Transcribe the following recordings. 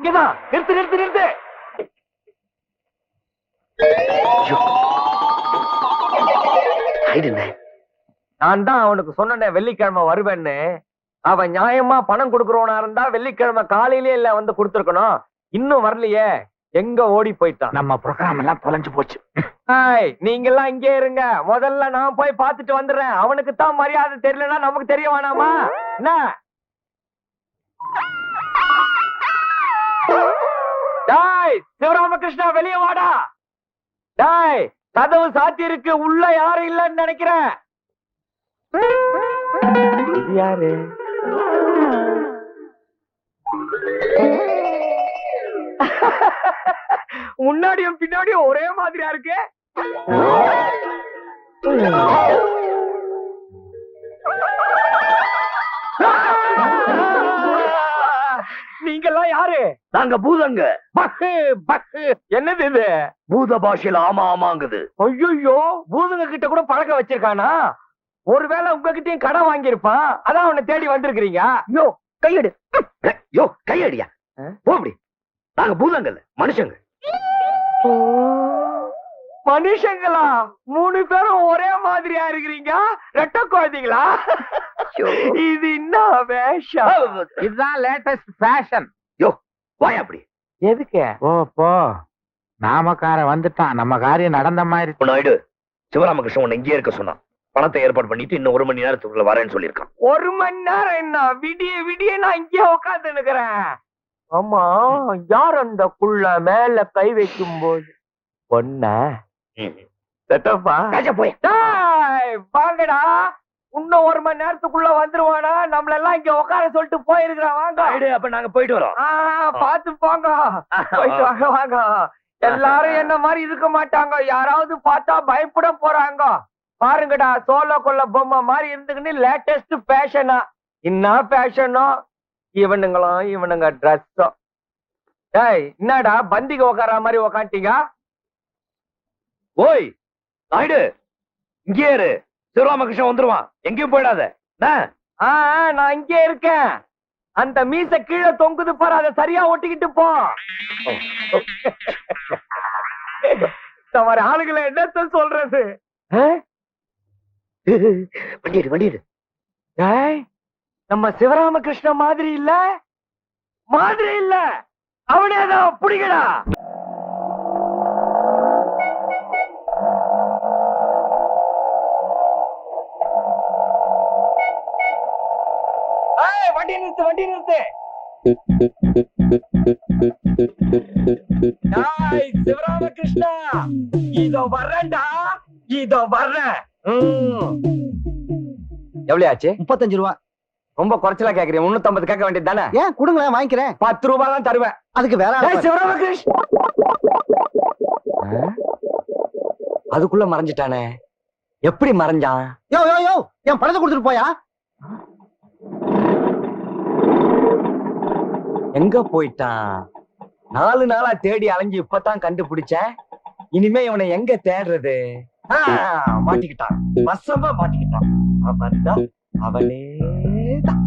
இங்கதான். நிறுத்து நிறுத்து நிறுத்து. நான் தான் அவனுக்கு சொன்னேன் வெள்ளிக்கிழமை வருவேன்னு. அவன் நியாயமா பணம் கொடுக்கறவனா இருந்தா வெள்ளிக்கிழமை காலையிலே இல்ல வந்து கொடுத்துருக்கணும். இன்னும் வரலையே. எங்க ஓடி போயிட்டான். நம்ம ப்ரோக்ராம் எல்லாம் தொலைஞ்சு போச்சு. நீங்க எல்லாம் இங்கே இருங்க. முதல்ல நான் போய் பார்த்துட்டு வந்துடுறேன். அவனுக்கு தான் மரியாதை தெரியலன்னா நமக்கு தெரிய வேணாமா? என்ன? டாய் சிவராமகிருஷ்ணா வெளியே வாடா. டாய் கதவு சாத்தி இருக்கு உள்ள யாரும் இல்லைன்னு நினைக்கிறேன். யாரு? முன்னாடியும் பின்னாடியும் ஒரே மாதிரியா இருக்கு? நீங்கெல்லாம் யாரு? நாங்க பூதங்க. என்னது இது? பூத பாஷையில ஆமா ஆமாங்குது. ஐயோ பூதங்க கிட்ட கூட பழக்கம் வச்சிருக்கானா? ஒருவேளை உங்ககிட்டயும் கடன் வாங்கியிருப்பான். அதான் அவனை தேடி வந்திருக்கிறீங்க. யோ கையெடு. யோ கையடியா? ஆ? போ அப்படி. நாங்க பூதங்கல்ல மனுஷங்க. மனுஷங்களா? மூணு பேரும் ஒரே மாதிரியா இருக்கிறீங்க? ரெட்ட குழந்தைங்களா? இது என்ன வேஷம்? இதுதான் லேட்டஸ்ட் ஃபேஷன் வாய் அப்படி. எதுக்கு? ஓ போ. நாமக்கார வந்துட்டான். நம்ம காரியம் நடந்த மாதிரி. நாயுடு சிவராமகிருஷ்ணன் உன்னை இங்கே இருக்க சொன்னான். பணத்தை ஏற்பாடு பண்ணிட்டு இன்னும் ஒரு மணி நேரத்துக்குள்ள வரேன்னு சொல்லியிருக்கான். ஒரு மணி நேரம் என்ன? விடிய விடிய நான் இங்கே உட்கார்ந்து நிக்கிறேன் ஆமா யார் அந்த குள்ள மேல கை வைக்கும் போது பொண்ண செட்டப்பா? போய். வாங்கடா. இன்னும் ஒரு மணி நேரத்துக்குள்ள வந்துருவானா? நம்மள எல்லாம் இங்க உட்கார சொல்லிட்டு போயிருக்கிறான் வாங்க. அப்ப நாங்க போயிட்டு வரோம். பாத்து போங்க. போயிட்டு வாங்க வாங்க. எல்லாரும் என்ன மாதிரி இருக்க மாட்டாங்க? யாராவது பார்த்தா பயப்பட போறாங்க. பாருங்கடா சோழ கொள்ள பொம்மை மாதிரி இருந்துக்கின்னு லேட்டஸ்ட் ஃபேஷனா என்ன ஃபேஷனோ இவனுங்களும் இவனுங்க ட்ரெஸ்ஸும் டேய் என்னடா பந்திக்கு உக்கார மாதிரி உக்காந்துட்டீங்க? ஓய் நாயுடு இங்கே இரு. சிவராமகிருஷ்ணன் வந்துருவான். எங்கேயும் போயிடாத. நான் இங்கே இருக்கேன். அந்த மீச கீழே தொங்குது பாரு அதை சரியா ஒட்டிக்கிட்டு போ. ஆளுகளை என்னத்த சொல்றது? ஆ? வண்டி எடு வண்டி எடு டேய், நம்ம சிவராமகிருஷ்ண மாதிரி இல்ல? மாதிரி இல்ல. அவனே தான் பிடிக்கடா நிறுத்து வண்டி நிறுத்து சிவராமகிருஷ்ணா. இதோ வர்றேன்டா. இதோ வர்றேன். ம். எவ்வளவு ஆச்சு முப்பத்தஞ்சு ரூபா. ரொம்ப குறைச்சலா கேக்குறீங்க. முன்னூத்தி கேட்க வேண்டியது தானே? ஏன்? கொடுங்களேன் வாங்கிக்கிறேன். பத்து ரூபாய் தான் தருவேன். அதுக்கு வேற. சிவராமகிருஷ்ண? அதுக்குள்ள மறைஞ்சிட்டானே. எப்படி மறைஞ்சான்? யோ யோ யோ என் பணத்தை கொடுத்துட்டு போயா? எங்க போயிட்டான்? நாலு நாளா தேடி அலைஞ்சு இப்பதான் கண்டுபிடிச்சேன். இனிமே இவனை எங்க தேடுறது? ஆ, மாட்டிக்கிட்டான். வசமா மாட்டிக்கிட்டான். அவன்தான் அவனே தான்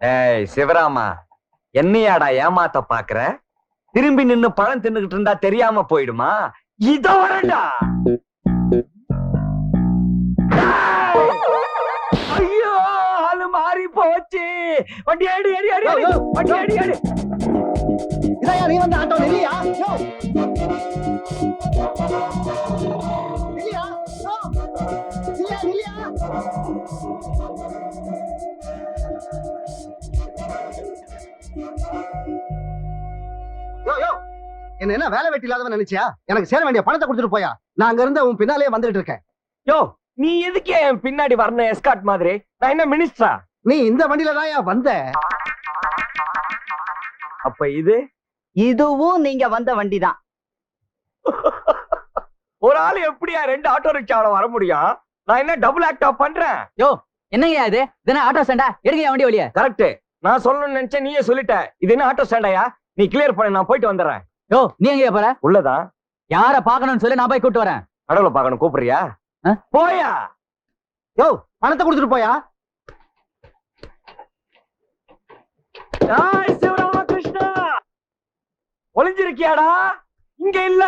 ஏய் சிவராமா என்னையாடா ஏமாத்த பாக்குற? திரும்பி நின்னு பழம் தின்னுகிட்டு இருந்தா தெரியாம போயிடுமா? இதோ வரண்டா வண்டி அடி அடி யோ, யோ, வண்டி அடி அடி இதையா நீ வந்து ஆட்டோ இல்லையா யோ. இல்லையா யோ. இல்லையா இல்லையா யோ யோ. என்ன என்ன வேலை வெட்டி இல்லாதவன் நினைச்சியா? எனக்கு சேர வேண்டிய பணத்தை கொடுத்துட்டு போயா. நான் அங்க இருந்து உன் பின்னாலே வந்துட்டு இருக்கேன். யோ நீ எதுக்கு என் பின்னாடி வரணும் எஸ்காட் மாதிரி? நான் என்ன மினிஸ்டரா நீ இந்த வண்டியில தான் வந்த. அப்ப இது? இதுவும் நீங்க வந்த வண்டிதான். ஒரு ஆள் எப்படியா ரெண்டு ஆட்டோ ரிக்ஷாவில வர முடியும்? நான் என்ன டபுள் ஆக்டா பண்றேன்? என்னங்கய்யா இது? தினம் ஆட்டோ ஸ்டாண்டா எடுங்க வண்டி வழிய. கரெக்ட் நான் சொல்லணும்னு நினைச்சேன் நீயே சொல்லிட்ட. இது என்ன ஆட்டோ ஸ்டாண்டாயா நீ கிளியர் பண்ணு நான் போயிட்டு வந்துடுறேன். யோ நீ எங்கயா போற? உள்ளதான் யார பாக்கணும்னு சொல்லி நான் போய் கூட்டு வரேன். கடவுளை பார்க்கணும் கூப்பிடுறியா? போயா? யோ பணத்தை கொடுத்துட்டு போயா? டேய், ஒளிஞ்சிருக்கியாடா? இங்க இல்ல.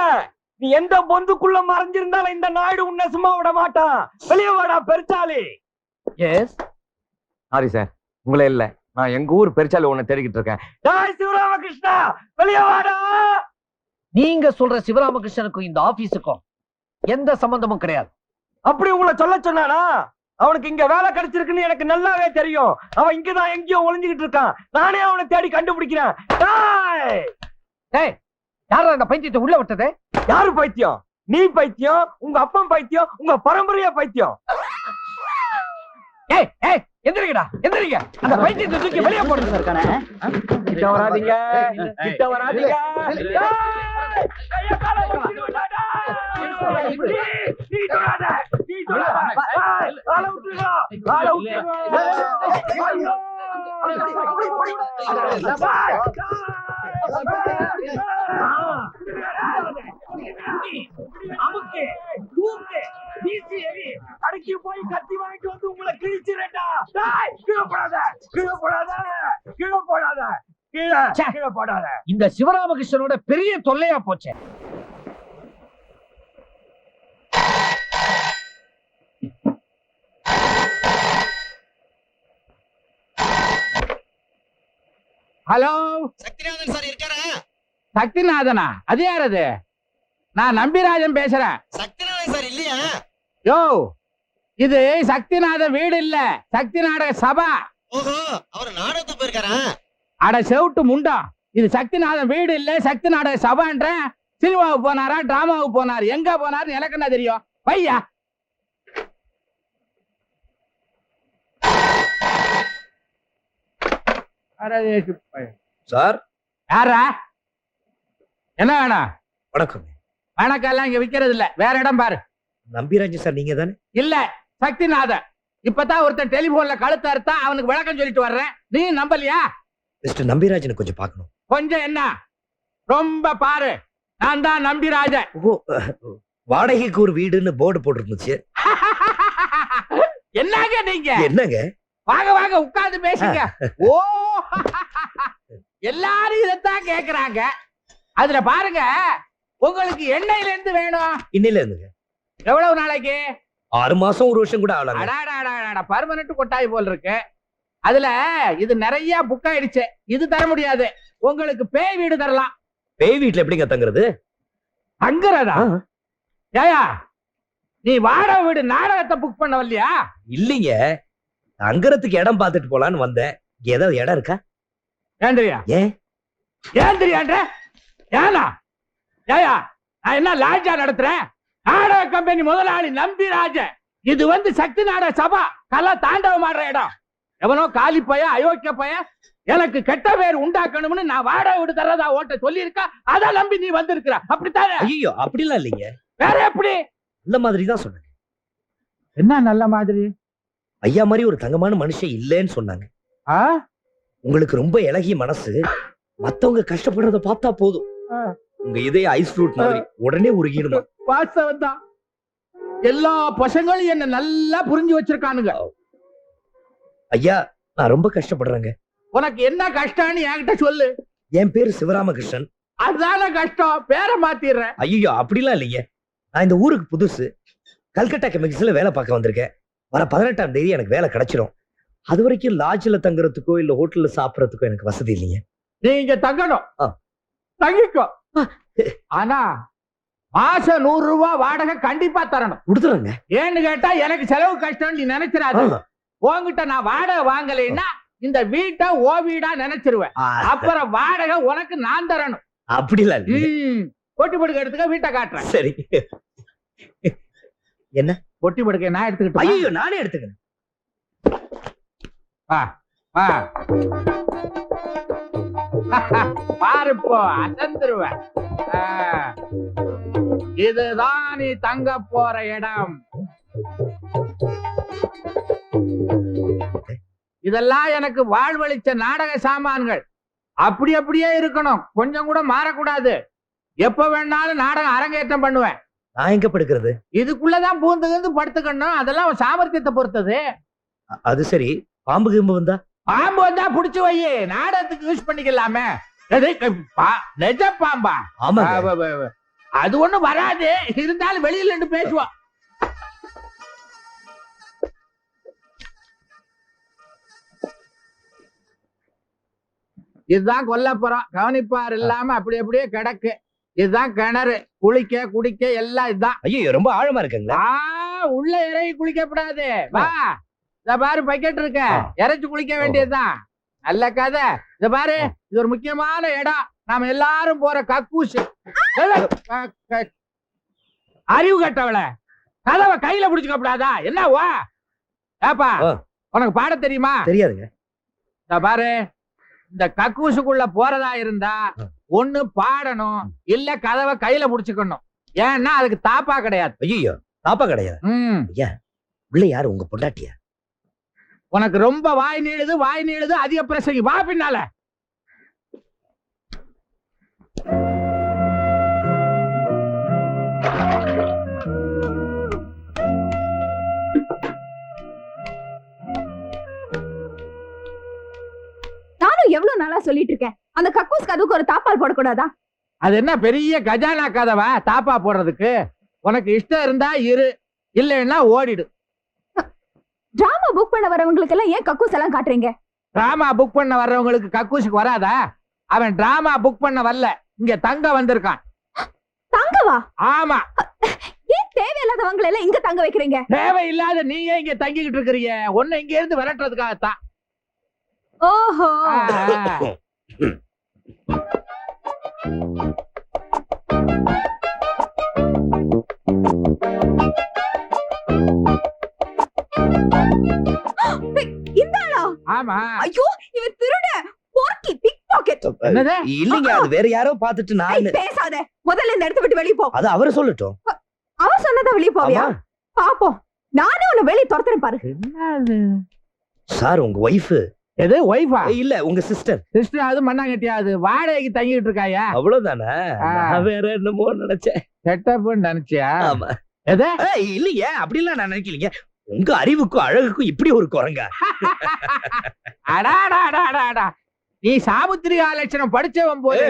நீ எந்த பொந்துக்குள்ள மறைஞ்சிருந்தாலும் இந்த நாயுடு உன்னை சும்மா விட மாட்டான். வெளியே வாடா பெருச்சாலி. எஸ் சாரி சார் உங்களே இல்ல. நான் எங்க ஊர் பெருச்சாலி உன்னை தேடிக்கிட்டு இருக்கேன். டேய் சிவராமகிருஷ்ணா வெளியே வாடா. நீங்க சொல்ற சிவராமகிருஷ்ணனுக்கும் இந்த ஆபீஸுக்கும் எந்த சம்பந்தமும் கிடையாது. அப்படி உங்களை சொல்ல சொன்னானா? அவனுக்கு இங்க வேலை கிடைச்சிருக்குன்னு எனக்கு நல்லாவே தெரியும். அவன் இங்கதான் எங்கேயோ ஒளிஞ்சுகிட்டு இருக்கான். நானே அவனை தேடி கண்டுபிடிக்கிறேன். யாரா அந்த பைத்தியத்தை உள்ள விட்டது? யாரு பைத்தியம்? நீ பைத்தியம் உங்க அப்பன் பைத்தியம் உங்க பரம்பரையா பைத்தியம். ஏய் ஏய் எந்திரிங்கடா எந்திரிங்க. அந்த பைத்தியத்தை தூக்கி வெளியே போடுங்க. இருக்கானே? கிட்ட வராதீங்க கிட்ட வராதீங்க. அமுக்கு, தூக்கு, வீசி எறி. அடக்கி போய் கத்தி வாங்கிட்டு வந்து உங்களை கிழிச்சிரேன்டா. டேய், கீழே போடாத, கீழே போடாத, கீழே போடாத, கீழே, போடாத. இந்த சிவராமகிருஷ்ணனோட பெரிய தொல்லையா போச்சே. ஹலோ? சக்திநாதன் சார் இருக்காரா? சக்திநாதனா? அது யார் அது நான் நம்பிராஜன் பேசுறேன். சக்திநாதன் சார் இல்லையா? யோ இது சக்திநாத வீடு இல்ல. சக்தி நாடக சபா. ஓஹோ அவர் நாடகத்துக்கு போயிருக்காரா? அட செவுட்டு முண்டா. இது சக்திநாதன் வீடு இல்ல சக்தி நாடக சபான்ற. சினிமாவுக்கு போனாரா டிராமாவுக்கு போனார் எங்க போனாரு எனக்கு என்ன தெரியும்? பையா. சார்? யாரா என்ன வேணும் வணக்கம். வணக்கம்லாம் இங்க விக்கிறது இல்ல. வேற இடம் பாரு. நம்பிராஜ் சார் நீங்க தானே? இல்ல சக்திநாதன். இப்பதான் ஒருத்தன் டெலிபோன்ல கழுத்து அறுத்தா அவனுக்கு விளக்கம் சொல்லிட்டு வர்றேன். நீ நம்பலையா? மிஸ்டர் நம்பிராஜனை கொஞ்சம் பார்க்கணும். கொஞ்சம் என்ன? ரொம்ப பாரு. நான் தான் நம்பிராஜன். ஓ வாடகைக்கு ஒரு வீடுன்னு போர்டு போட்டுருந்துச்சு என்னங்க நீங்க? என்னங்க? வாங்க வாங்க உட்கார்ந்து பேசுங்க. ஓ எல்லாரும் இதைத்தான் கேக்குறாங்க. அதுல பாருங்க உங்களுக்கு எண்ணெயில இருந்து வேணும். இன்னில இருந்துங்க எவ்வளவு நாளைக்கு? ஆறு மாசம் ஒரு வருஷம் கூட அடாடாடாடா பர்மனன்ட் கொட்டாய் போல் இருக்கு. அதுல இது நிறைய புக் ஆயிடுச்சு. இது தர முடியாது. உங்களுக்கு பேய் வீடு தரலாம். பேய் வீட்டுல எப்படிங்க தங்குறது? தங்குறதா? ஏயா நீ வாடகை வீடு நாடகத்தை புக் பண்ண வரலையா இல்லைங்க. தங்குறதுக்கு இடம் பார்த்துட்டு போலான்னு வந்தேன். ஏதாவது இடம் இருக்கா? ஏந்திரியா? ஏன் ஏன் தெரியாண்ட ஏனா ஏயா நான் என்ன லாட்ஜா நடத்துறேன்? நாடக கம்பெனி முதலாளி நம்பிராஜ இது வந்து சக்தி நாடக சபா. கலா தாண்டவம் ஆடுற இடம். எவனோ காலி பைய அயோக்கிய பைய எனக்கு கெட்ட பேர் உண்டாக்கணும்னு நான் வாடகை வீடு தரதா ஓட்ட சொல்லியிருக்கா? அதை நம்பி நீ வந்திருக்கிற. அப்படித்தானே? ஐயோ அப்படிலாம் இல்லைங்க. வேற எப்படி? இந்த மாதிரி தான் சொன்னேன் என்ன நல்ல மாதிரி? ஐயா மாதிரி ஒரு தங்கமான மனுஷன் இல்லைன்னு சொன்னாங்க. ஆ? உங்களுக்கு ரொம்ப இலகிய மனசு. மத்தவங்க கஷ்டப்படுறத பார்த்தா போதும். உங்க இதய ஐஸ் ஃப்ரூட் மாதிரி உடனே உருகிடுமா? வாஸ்தவம் தான். எல்லா பசங்களும் என்ன நல்லா புரிஞ்சு வச்சிருக்கானுங்க. ஐயா நான் ரொம்ப கஷ்டப்படுறேங்க. உனக்கு என்ன கஷ்டம்னு என்கிட்ட சொல்லு. என் பேரு சிவராமகிருஷ்ணன். அதுதானே கஷ்டம். பேரை மாத்திடுறேன். ஐயோ அப்படிலாம் இல்லைங்க. நான் இந்த ஊருக்கு புதுசு. கல்கட்டா கெமிக்கல்ஸ்ல வேலை பார்க்க வந்திருக்கேன். வர பதினெட்டாம் தேதி எனக்கு வேலை கிடைச்சிடும் அது வரைக்கும் லாட்ஜ்ல தங்குறதுக்கோ இல்ல ஹோட்டல்ல சாப்பிடறதுக்கோ எனக்கு வசதி இல்லைங்க. நீ இங்க தங்கணும். தங்கிக்கோ. ஆனா மாசம் நூறு ரூபாய் வாடகை கண்டிப்பா தரணும். கொடுத்துறேங்க ஏன்னு கேட்டா எனக்கு செலவு கஷ்டம் நீ நினைச்சிடாத. உன்கிட்ட நான் வாடகை வாங்கலைன்னா இந்த வீட்டை ஓ வீடா நினைச்சிருவேன். அப்புறம் வாடகை உனக்கு நான் தரணும். அப்படிலாம் இல்லைங்க. ம். பொட்டி படுக்க எடுத்துக்க வீட்டை காட்டுறேன். சரி. பொட்டி படுக்க நான் எடுத்துக்கிட்டு ஐயோ நானே எடுத்துக்கிறேன். வா பாரு இப்போ அசந்துருவேன். இதுதான் நீ தங்க போற இடம். இதெல்லாம் எனக்கு வாழ்வழிச்ச நாடக சாமான்கள். அப்படி அப்படியே இருக்கணும். கொஞ்சம் கூட மாறக்கூடாது. எப்ப வேணாலும் நாடகம் அரங்கேற்றம் பண்ணுவேன். நான் எங்க படுக்கிறது? இதுக்குள்ளதான் பூந்து கிந்து படுத்துக்கணும். அதெல்லாம் உன் சாமர்த்தியத்தை பொறுத்தது. அது சரி. பாம்பு கிம்பு வந்தா? பாம்பு வந்தா புடிச்சு வை. நாடகத்துக்கு யூஸ் பண்ணிக்கலாமே. எது? பா- நெஜ பாம்பா. அது ஒண்ணும் வராது. இருந்தாலும் வெளியில நின்று பேசுவோம் இதுதான் கொல்லப்புறம் கவனிப்பார் இல்லாம அப்படி அப்படியே கிடக்கு. இதுதான் கிணறு. குளிக்க குடிக்க எல்லாம் இதுதான். ஐயோ ரொம்ப ஆழமா இருக்குங்களா. உள்ள இறங்கி குளிக்கப்படாது. வா. இத பாரு பக்கெட் இருக்க. இறைச்சு குளிக்க வேண்டியதுதான். நல்ல கதை. இத பாரு இது ஒரு முக்கியமான இடம். நாம எல்லாரும் போற கக்கூசு. அறிவு கட்டவள. கதவை கையில புடிச்சுக்கப்படாதா என்ன வா ஏப்பா. உனக்கு பாட தெரியுமா? தெரியாதுங்க. இத பாரு. இந்த கக்கூசுக்குள்ள போறதா இருந்தா. ஒண்ணு பாடணும் இல்ல கதவை கையில புடிச்சுக்கணும். ஏன்னா அதுக்கு தாப்பா கிடையாது. ஐயோ தாப்பா கிடையாது. ம். உள்ள யாரு? உங்க பொண்டாட்டியா? உனக்கு ரொம்ப வாய் நீளுது வாய் நீளுது அதிக பிரசங்கி. வா பின்னால. எவ்வளவு நாளா சொல்லிட்டு இருக்கேன்? அந்த கக்கூஸ் கதுக்கு ஒரு தாப்பால் போடக்கூடாதா? அது என்ன பெரிய கஜானா கதவா தாப்பா போடுறதுக்கு? உனக்கு இஷ்டம் இருந்தா இரு இல்லைன்னா ஓடிடு. டிராமா புக் பண்ண வரவங்களுக்கு எல்லாம் ஏன் கக்கூஸ் எல்லாம் காட்டுறீங்க? டிராமா புக் பண்ண வர்றவங்களுக்கு கக்கூசுக்கு வராதா? அவன் டிராமா புக் பண்ண வரல. இங்க தங்க வந்திருக்கான். தங்கவா? ஆமா. ஏன் தேவையில்லாதவங்களை எல்லாம் இங்க தங்க வைக்கிறீங்க? தேவையில்லாத நீங்க இங்க தங்கிக்கிட்டு இருக்கிறீங்க ஒண்ணு இங்க இருந்து விரட்டுறதுக்காகத்தான். ஓஹோ. ஆமா. ஐயோ இவன் திருட போர்க்கி பிக் பாக்கெட். இல்லைங்க அது வேற யாரோ பார்த்துட்டு நான். பேசாத. முதல்ல இந்த இடத்த விட்டு வெளிய போ. அது அவரு சொல்லட்டும். அவன் சொன்னதா வெளிய போவியா? பாப்போம். நானே உன்னை வெளிய துரத்துறேன் பாரு. என்னது? சார் உங்க ஒய்ஃப் எது ஒய்ஃபா இல்ல உங்க சிஸ்டர் சிஸ்டர் அது மண்ணாங்கட்டியாது வாடகைக்கு தங்கிட்டு இருக்காயா? அவ்வளவுதானே? வேற என்னமோ நினைச்சேன். செட்டப்னு நினைச்சியா? ஆமா. எது? இல்லையே அப்படிலாம் நான் நினைக்கலீங்க. உங்க அறிவுக்கும் அழகுக்கும் இப்படி ஒரு குரங்கா. அடாடாடாடாடா நீ சாமுத்திரிகா லட்சணம் படிச்சவன் போது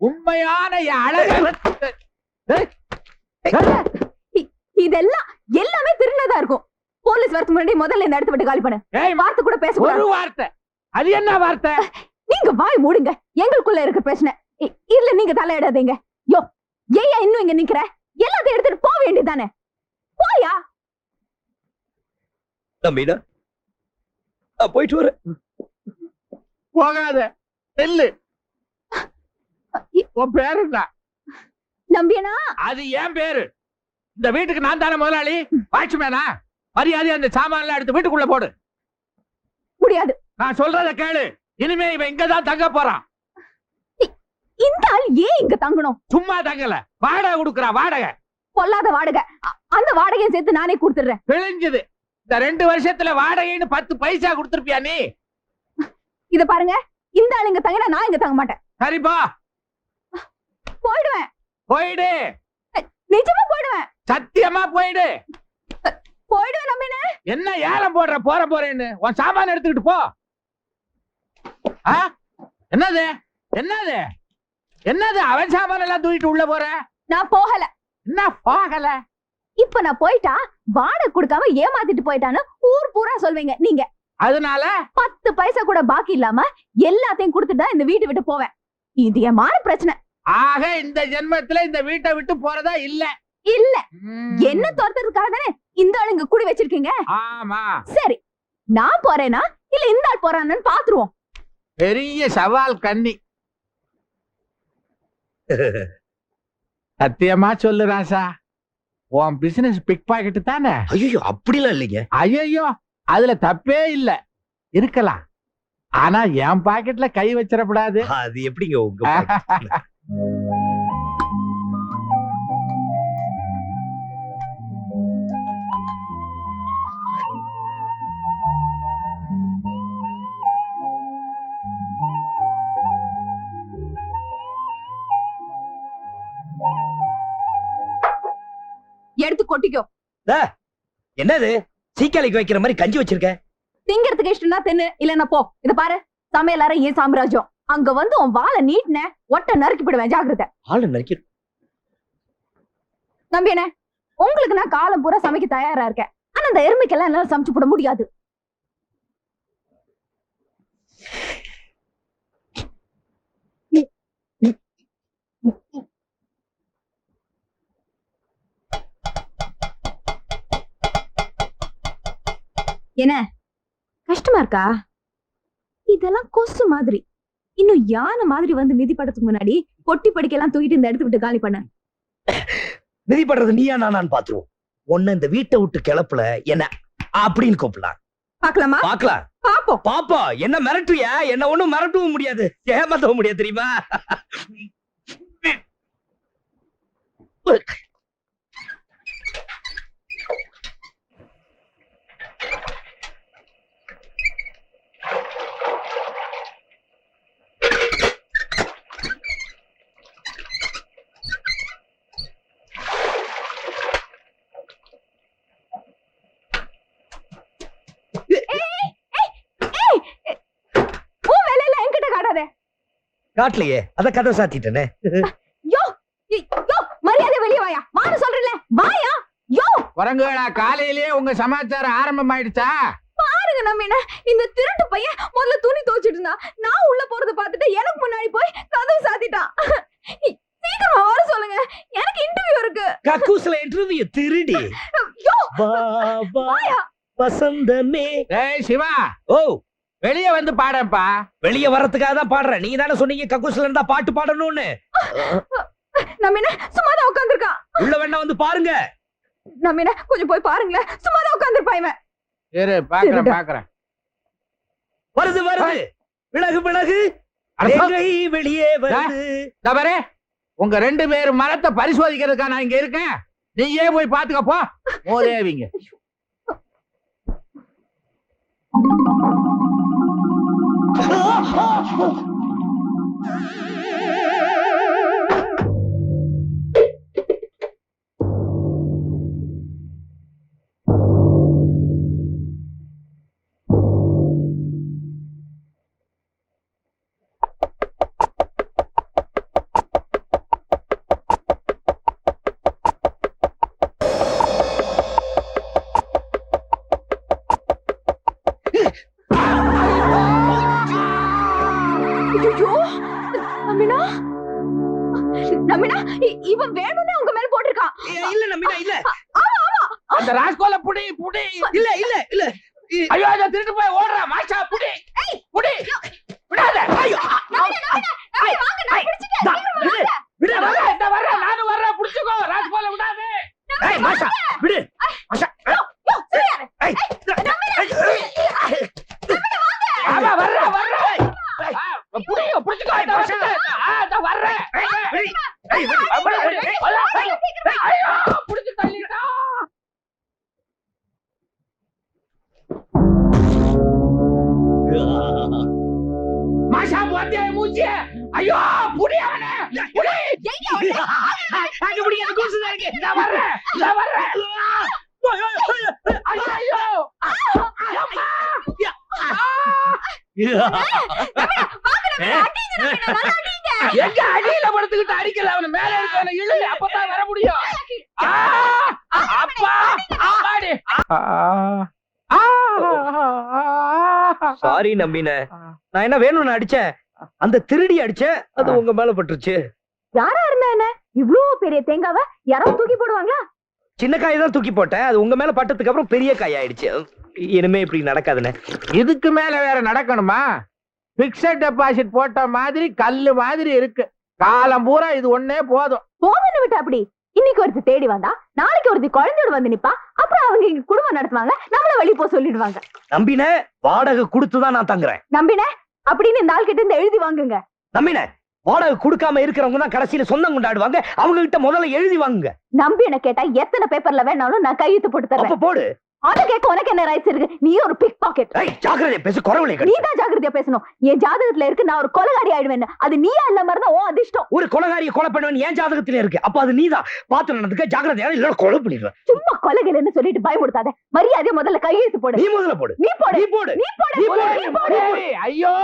உண்மையான அழகு இதெல்லாம் எல்லாமே திருநதா இருக்கும். போலீஸ் வரதுக்கு முன்னாடி முதல்ல இந்த இடத்த விட்டு காலி பண்ணு. ஏய், வார்த்தை கூட ஒரு பேசக்கூடாது வார்த்தை. அது என்ன வார்த்தை? நீங்க வாய் மூடுங்க. எங்களுக்குள்ள இருக்க பிரச்சனை. இல்ல நீங்க தலையிடாதீங்க. யோ ஏயா இன்னும் இங்க நிக்கிற? எல்லாத்தையும் எடுத்துட்டு போக வேண்டியதானே போயா தம்பிடா நான் போயிட்டு வரேன். போகாத. நெல்லு உன் பேரு நம்பியனா? அது என் பேரு. இந்த வீட்டுக்கு நான் தானே முதலாளி? வாட்ச்மேனா? மரியாதை அந்த சாமான் எல்லாம் எடுத்து வீட்டுக்குள்ள போடு. முடியாது. நான் சொல்றத கேளு. இனிமே இவன் இங்கதான் தங்க போறான். இந்த ஆள் ஏன் இங்க தங்கணும்? சும்மா தங்கல. வாடகை கொடுக்குறா வாடகை. பொல்லாத வாடகை. அந்த வாடகையை சேர்த்து நானே கொடுத்துடுறேன். பிழிஞ்சுது இந்த ரெண்டு வருஷத்துல வாடகைன்னு பத்து பைசா கொடுத்துருப்பியா நீ? இத பாருங்க. இந்த ஆள் இங்க தங்கினா நான் இங்க தங்க மாட்டேன். சரிப்பா போயிடுவேன். போயிடு. நிஜமா போயிடுவேன். சத்தியமா போயிடு. போயிடுவேன் நம்பின என்ன? ஏலம் போடுற போற போறேன்னு? உன் சாமான எடுத்துக்கிட்டு போ. ஆ? என்னது? என்னது? என்னது? அவன் சாமான எல்லாம் தூக்கிட்டு உள்ள போற? நான் போகல. என்ன போகல? இப்ப நான் போயிட்டா வாடகை கொடுக்காம ஏமாத்திட்டு போயிட்டான்னு ஊர் பூரா சொல்வீங்க நீங்க. அதனால? பத்து பைசா கூட பாக்கி இல்லாம எல்லாத்தையும் கொடுத்துட்டு தான் இந்த வீட்டை விட்டு போவேன். இது என் மான பிரச்சனை. ஆக இந்த ஜென்மத்துல இந்த வீட்டை விட்டு போறதா இல்ல. இல்ல. என்ன துரத்துறதுக்காக தானே இந்த ஆள் இங்க கூடி வச்சிருக்கீங்க? ஆமா. சரி நான் போறேனா? இல்ல இந்த ஆள் போறான்னு பாத்துருவோம். பெரிய சவால் கன்னி சத்தியமா சொல்லு ராசா. உன் பிசினஸ் பிக் பாக்கெட் தானே? ஐயோ அப்படிலாம் இல்லைங்க. ஐயோ அதுல தப்பே இல்ல. இருக்கலாம். ஆனா என் பாக்கெட்ல கை வச்சிடக்கூடாது. அது எப்படிங்க உங்க கொட்டிக்கோ. என்னது? சீக்காளிக்கு வைக்கிற மாதிரி கஞ்சி வச்சிருக்க? திங்கிறதுக்கு இஷ்டம்னா தின்னு. இல்லன்னா போ. இத பாரு. சமையல் அறை ஏன் சாம்ராஜ்யம்? அங்க வந்து உன் வாழை நீட்டின ஒட்ட நறுக்கி போடுவேன். ஜாக்கிரதை. ஆளு நறுக்கி நம்பி என்ன உங்களுக்கு நான் காலம் பூரா சமைக்க தயாரா இருக்கேன். ஆனா அந்த எருமைக்கெல்லாம் என்னால சமைச்சு போட முடியாது. என்ன? கஷ்டமா இருக்கா? இதெல்லாம் கொசு மாதிரி. இன்னும் யானை மாதிரி வந்து மிதிப்படத்துக்கு முன்னாடி பொட்டி படிக்கெல்லாம் தூக்கிட்டு இந்த இடத்த விட்டு காலி பண்ண. மிதிப்படுறது நீயா நானான்னு பாத்துருவோம். உன்னை இந்த வீட்டை விட்டு கிளப்புல என்ன அப்படின்னு கூப்பிடலாம். பாக்கலாமா? பாக்கலாம். பாப்போம். பாப்பா என்ன மிரட்டுறியா என்ன ஒண்ணும் மிரட்டவும் முடியாது. ஏமாத்தவும் முடியாது தெரியுமா உன் வேலையில என்கிட்ட காட்டாதே காட்டலையே அத கதை சாத்திட்டேனே. யோ யோ, மரியாதை வெளிய வாயா. வான்னு சொல்றேன்ல. வாயா யோ. குரங்குகளா காலையிலேயே உங்க சமாச்சாரம் ஆரம்பம் ஆயிடுச்சா பாருங்க நம்ம என்ன இந்த திருட்டு பையன் முதல்ல துணி துவைச்சிட்டு இருந்தான் நான் உள்ள போறத பார்த்துட்டு எனக்கு முன்னாடி போய் கதவு சாத்திட்டான் சீக்கிரமா வர சொல்லுங்க. எனக்கு இன்டர்வியூ இருக்கு. கக்கூஸ்ல இன்டர்வியூ திருடி. யோ. வா வா. வசந்தமே. ஏய் சிவா. ஓ. வெளியே வந்து பாடப்பா வெளிய வர்றதுக்காக தான் பாடுறேன். நீங்க தானே சொன்னீங்க கக்கூஸ்ல இருந்தா பாட்டு பாடணும்னு. நம்ம என்ன சும்மா தான் உட்காந்துருக்கான் உள்ள வேணா வந்து பாருங்க. நம்ம என்ன கொஞ்சம் போய் பாருங்களேன். சும்மா தான் உட்காந்துருப்பான் இவன். இரு பாக்குறேன். பாக்குறேன். வருது வருது. விலகு விலகு. வெளியே வருது? தவறு உங்க ரெண்டு பேரும் மரத்தை பரிசோதிக்கிறதுக்கா நான் இங்க இருக்கேன். நீயே போய் பாத்துக்க போ. மோதேவிங்க. ஐயோ. Ah! நம்பினா இ- இவன் வேணும்னே உங்க மேல போட்டிருக்கான். இல்ல நம்பினா இல்ல. அந்த ராஸ்கோல புடி புடி. இல்ல இல்ல இல்ல. ஐயோ அதை திருட்டு போய் ஓடுறா மாஷா புடி. புடி. விடாத. ஐயோ. நான் விடு. விடு வர்றேன் இந்த வர்றேன் நானும் வர்றேன் புடிச்சுக்கோ ராஸ்கோல விடாத ஏய் மாஷா விடு. மூஞ்சிய ஐயோ புடி அவனே புடி அங்க பிடி, அந்த கூசு தான் இருக்கு. நான் வர்றேன். நான் வர்றேன். ஐயோ ஐயோ. அம்மா. எங்க அடியில படுத்துக்கிட்டு அடிக்கல. அவன மேல இருக்கவன இழு அப்பதான் வர முடியும். அப்பா. சாரி நம்பின. நான் என்ன வேணும்னு அடிச்சேன்? அந்த திருடி அடிச்சேன் அது உங்க மேல பட்டுருச்சு. யாரா இருந்தா என்ன? இவ்ளோ பெரிய தேங்காவ யாராவது தூக்கி போடுவாங்களா? சின்ன காய் தான் தூக்கி போட்டேன். அது உங்க மேல பட்டதுக்கு அப்புறம் பெரிய காய் ஆயிடுச்சு. இனிமே இப்படி நடக்காதுண்ணே இதுக்கு மேல வேற நடக்கணுமா? பிக்சட் டெபாசிட் போட்ட மாதிரி கல்லு மாதிரி இருக்கு. காலம் பூரா இது ஒண்ணே போதும். போதுன்னு விட்டு அப்படி? இன்னைக்கு ஒருத்தி தேடி வந்தா நாளைக்கு ஒருத்தி குழந்தையோட வந்து நிப்பா அப்புறம் அவங்க இங்க குடும்பம் நடத்துவாங்க நம்மள வெளிய போக சொல்லிடுவாங்க. நம்பின வாடகை கொடுத்துதான் நான் தங்குறேன். நம்பின? அப்படின்னு இந்த ஆள் கிட்ட இருந்து எழுதி வாங்குங்க. நம்பின? வாடகை கொடுக்காம இருக்கிறவங்க தான் கடைசியில சொந்தம் கொண்டாடுவாங்க. அவங்க கிட்ட முதல்ல எழுதி வாங்குங்க. நம்பி என்ன கேட்டா எத்தனை பேப்பர்ல வேணாலும் நான் கையெழுத்து போட்டு தரேன். போடு. அத கேட்க உனக்கு என்ன ரைட்ஸ் இருக்கு? நீ ஒரு பிக் பாக்கெட் ஜாக்கிரதை பேசு குறவளை நீ தான் ஜாக்கிரதையா பேசணும். என் ஜாதகத்துல இருக்கு நான் ஒரு கொலகாரி ஆயிடுவேன் அது நீயா இல்ல மாதிரி தான் ஓ அதிர்ஷ்டம். ஒரு கொலகாரியை கொலை பண்ணுவேன் ஏன் ஜாதகத்திலே இருக்கு. அப்ப அது பாத்து நடந்துக்க இல்ல கொலை பண்ணிடுவேன். சும்மா கொலைகள்னு சொல்லிட்டு பயமுடுத்தாத. மரியாதையா முதல்ல கையெழுத்து போடு. நீ முதல்ல போடு. நீ போடு. நீ போடு. நீ போடு. நீ போடு. நீ ஐயோ.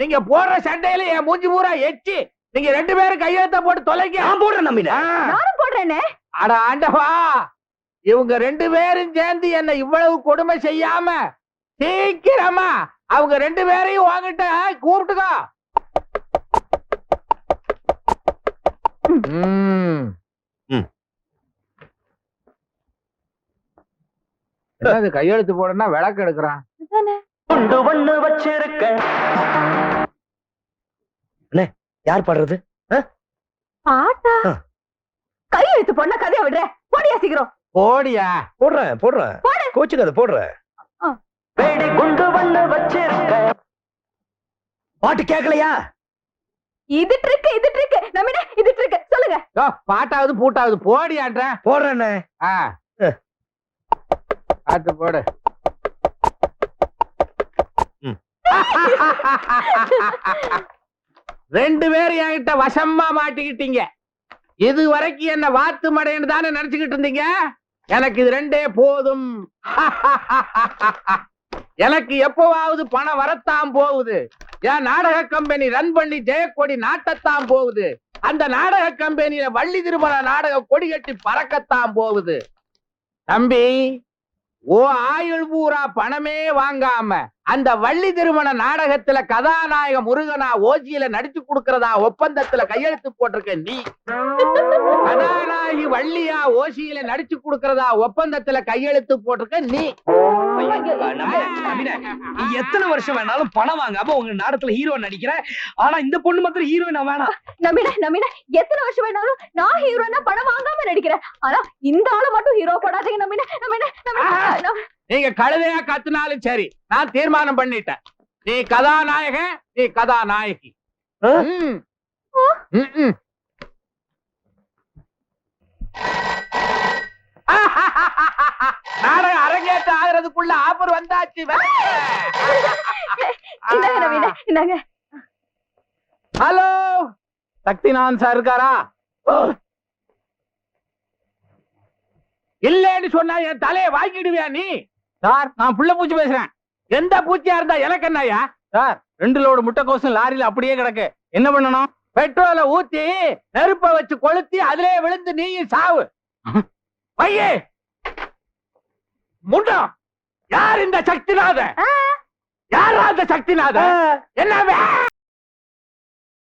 நீங்க போடுற சண்டையில என் மூஞ்சி பூரா எச்சி. நீங்க ரெண்டு பேரும் கையெழுத்த போட்டு தொலைங்க நான் போடுறேன் நம்பின. ஆ. நானும் போடுறேனே. அட ஆண்டவா. இவங்க ரெண்டு பேரும் சேர்ந்து என்ன இவ்வளவு கொடுமை செய்யாம சீக்கிரமா அவங்க ரெண்டு பேரையும் வாங்கிட்ட கூப்பிட்டுக்கோ. என்னது கையெழுத்து போடனா விளக்கு எடுக்கிறான். கொண்டு வச்சிருக்க. யார் பாடுறது? பாட்டா. கையெழுத்து பொண்ண கதையை விடுற போடியா சீக்கிரம். போடியா? போடுறேன் போடுறேன் கோச்சுக்காத போடுறேன். வேடி குண்டு பண்ண வச்சிருக்க. பாட்டு கேட்கலையா இது ட்ரிக் இது ட்ரிக் நம்மிட இது ட்ரிக் சொல்லுங்க. யோ, பாட்டாவது பூட்டாவது போடியான்ற. போடுறேண்ணே ஆ. பார்த்து போடு. ரெண்டு பேரும் என்கிட்ட வசமா மாட்டிக்கிட்டீங்க. இது வரைக்கும் என்ன வாத்து மடைன்னு தானே நினைச்சுக்கிட்டு இருந்தீங்க? எனக்கு இது ரெண்டே போதும். எனக்கு எப்பவாவது பணம் வரத்தான் போகுது. என் நாடக கம்பெனி ரன் பண்ணி ஜெயக்கொடி நாட்டத்தான் போகுது. அந்த நாடக கம்பெனியில வள்ளி திருமண நாடக கொடி கட்டி பறக்கத்தான் போகுது. தம்பி ஓ ஆயுள் பூரா பணமே வாங்காம அந்த வள்ளி திருமண நாடகத்துல கதாநாயக முருகனா ஓஜியில நடிச்சு கொடுக்கறதா ஒப்பந்தத்துல கையெழுத்து போட்டிருக்க நீ. கதாநாயகி வள்ளியா ஓசியில நடிச்சு கொடுக்கறதா ஒப்பந்தத்துல கையெழுத்து போட்டிருக்க நீ. நீ எத்தனை வருஷம் வேணாலும் பணம் வாங்காம உங்க நாடகத்துல ஹீரோ நடிக்கிற? ஆனா இந்த பொண்ணு மாத்திரம் ஹீரோயின் வேணாம். நம்மிட நம்மிட எத்தனை வருஷம் வேணாலும் நான் ஹீரோனா படம் வாங்காம நடிக்கிறேன். ஆனா இந்த ஆளை மட்டும் ஹீரோ போடாதீங்க நம்மிட நம்மிட நீங்க கழுதையா கத்துனாலும் சரி நான் தீர்மானம் பண்ணிட்டேன். நீ கதாநாயகன் நீ கதாநாயகி. நாடகம் அரங்கேற்றம் ஆகுறதுக்குள்ள ஆஃபர் வந்தாச்சு ஹலோ? சக்திநாதன் சார் இருக்காரா? இல்லன்னு சொன்னா என் தலையை வாங்கிடுவியா நீ? சார் நான் புள்ள பூச்சி பேசுறேன். எந்த பூச்சியா இருந்தா எனக்கு என்னய்யா? சார் ரெண்டு லோடு முட்டைக்கோசும் லாரியில அப்படியே கிடக்கு. என்ன பண்ணணும்? பெட்ரோலை ஊத்தி நெருப்ப வச்சு கொளுத்தி அதிலே விழுந்து நீயும் சாவு. பையே! முண்டம் யார் இந்த சக்திநாதன் யாரா அந்த சக்திநாதன் என்ன